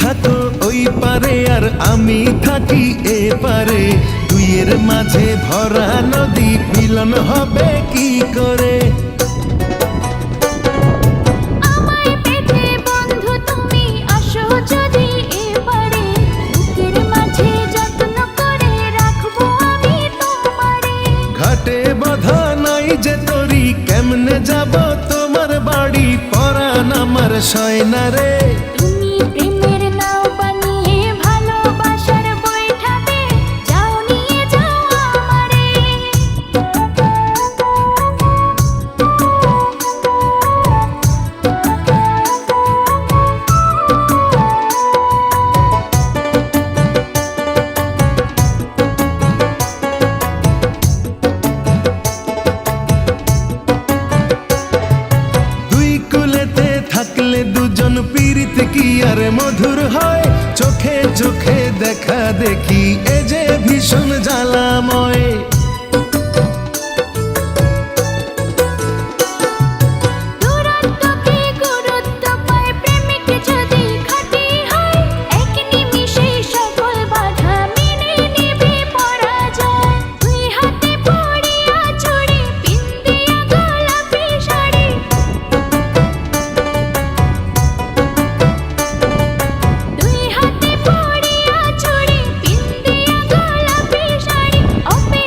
থাকো ওই পারে আর আমি থাকি এ পারে। দুইয়ের মাঝে ভরা নদী মিলন হবে কি করে? ঘাটে বাধা নাই যে তরি কেমনে যাব তোমার বাড়ি? পরান আমার সয়না রে। তুমি থাকলে দুজন পীড়িত কি আর মধুর হয়? চোখে চোখে দেখা দেখি, এ যে ভীষণ জ্বালাময়।